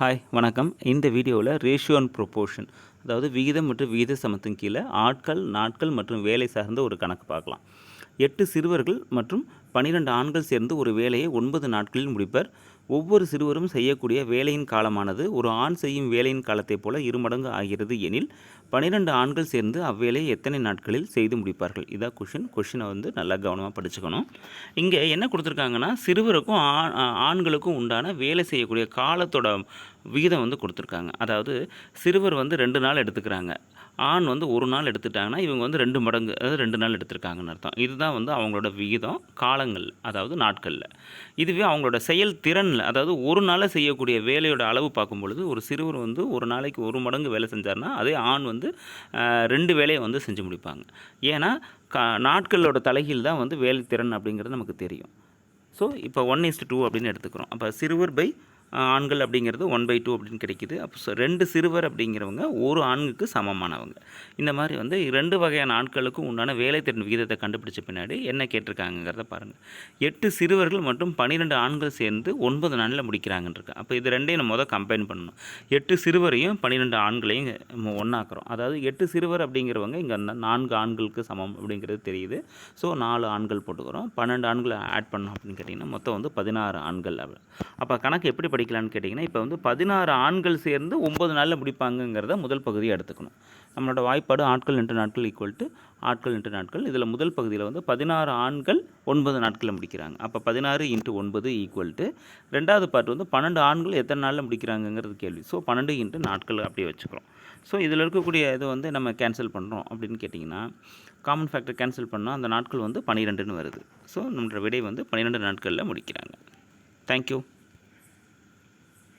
Hi வணக்கம். இந்த வீடியோவில் ரேஷியோ அண்ட் ப்ரொப்போர்ஷன் அதாவது விகிதம் மற்றும் விகித சமத்தின் கீழே ஆட்கள் நாட்கள் மற்றும் வேலை சார்ந்த ஒரு கணக்கு பார்க்கலாம். எட்டு சிறுவர்கள் மற்றும் பன்னிரெண்டு ஆண்கள் சேர்ந்து ஒரு வேலையை ஒன்பது நாட்களில் முடிப்பர். ஒவ்வொரு சிறுவரும் செய்யக்கூடிய வேலையின் காலமானது ஒரு ஆண் செய்யும் வேலையின் காலத்தைப் போல இருமடங்கு ஆகிறது எனில் பன்னிரெண்டு ஆண்கள் சேர்ந்து அவ்வேலையை எத்தனை நாட்களில் செய்து முடிப்பார்கள்? இதான் கொஷின் கொஷினை வந்து நல்லா கவனமாக படிச்சுக்கணும். இங்கே என்ன கொடுத்துருக்காங்கன்னா சிறுவருக்கும் ஆண் ஆ- ஆண்களுக்கும் உண்டான வேலை செய்யக்கூடிய காலத்தோட விகிதம் வந்து கொடுத்துருக்காங்க. அதாவது சிறுவர் வந்து ரெண்டு நாள் எடுத்துக்கிறாங்க. ஆண் வந்து ஒரு நாள் எடுத்துட்டாங்கன்னா இவங்க வந்து ரெண்டு மடங்கு அதாவது ரெண்டு நாள் எடுத்திருக்காங்கன்னு அர்த்தம். இதுதான் வந்து அவங்களோட விகிதம். காலங்கள் அதாவது நாட்களில். இதுவே அவங்களோட செயல் திறனில் அதாவது ஒரு நாளில் செய்யக்கூடிய வேலையோட அளவு பார்க்கும் பொழுது ஒரு சிறுவர் வந்து ஒரு நாளைக்கு ஒரு மடங்கு வேலை செஞ்சார்னா அதே ஆண் வந்து ரெண்டு வேலையை வந்து செஞ்சு முடிப்பாங்க. ஏன்னா கா நாட்களோட தலைகீழ் தான் வந்து வேலை திறன் அப்படிங்கிறது நமக்கு தெரியும். ஸோ இப்போ ஒன் இஸ்ட் டூ அப்படின்னு எடுத்துக்கிறோம். அப்போ சிறுவர் பை ஆண்கள் அப்படிங்கிறது ஒன் பை டூ அப்படின்னு கிடைக்குது. அப்போ ரெண்டு சிறுவர் அப்படிங்கிறவங்க ஒரு ஆண்களுக்கு சமமானவங்க. இந்த மாதிரி வந்து ரெண்டு வகையான ஆட்களுக்கும் உண்டான வேலைத்திறன் விகிதத்தை கண்டுபிடிச்ச பின்னாடி என்ன கேட்டிருக்காங்கங்கிறத பாருங்கள் எட்டு சிறுவர்கள் மற்றும் பன்னிரெண்டு ஆண்கள் சேர்ந்து ஒன்பது நாளில் முடிக்கிறாங்கன்றிருக்கு. அப்போ இது ரெண்டையும் நம்ம முதல் கம்பைன் பண்ணணும். எட்டு சிறுவரையும் பன்னிரெண்டு ஆண்களையும் நம்ம ஒன்றாக்குறோம் அதாவது எட்டு சிறுவர் அப்படிங்கிறவங்க இங்கே நான்கு ஆண்களுக்கு சமம் அப்படிங்கிறது தெரியுது. ஸோ நாலு ஆண்கள் போட்டுக்கிறோம். பன்னெண்டு ஆண்களை ஆட் பண்ணோம் அப்படின்னு கேட்டிங்கன்னா மொத்தம் வந்து பதினாறு ஆண்கள் அப்படி அப்போ கணக்கு எப்படி படிக்கலான்னு கேட்டிங்கன்னா இப்போ வந்து பதினாறு ஆண்கள் சேர்ந்து ஒம்பது நாளில் முடிப்பாங்கங்கிறத முதல் பகுதியை எடுத்துக்கணும். நம்மளோட வாய்ப்பாடு ஆட்கள் இன்ட்டு நாட்கள் ஈக்குவல் டு ஆட்கள் இன்ட்டு நாட்கள். இதில் முதல் பகுதியில் வந்து பதினாறு ஆண்கள் ஒன்பது நாட்களில் முடிக்கிறாங்க. அப்போ பதினாறு இன்ட்டு ஒன்பது ஈக்குவல் டு ரெண்டாவது பார்ட் வந்து பன்னெண்டு ஆண்கள் எத்தனை நாளில் முடிக்கிறாங்கங்கிறது கேள்வி. ஸோ பன்னெண்டு இன்ட்டு நாட்கள் அப்படியே வச்சுக்கிறோம். ஸோ இதில் இருக்கக்கூடிய இதை வந்து நம்ம கேன்சல் பண்ணுறோம் அப்படின்னு கேட்டிங்கன்னா காமன் ஃபேக்டர் கேன்சல் பண்ணால் அந்த நாட்கள் வந்து பன்னிரெண்டுன்னு வருது. ஸோ நம்மளோட விடை வந்து பன்னிரெண்டு நாட்களில் முடிக்கிறாங்க. தேங்க்யூ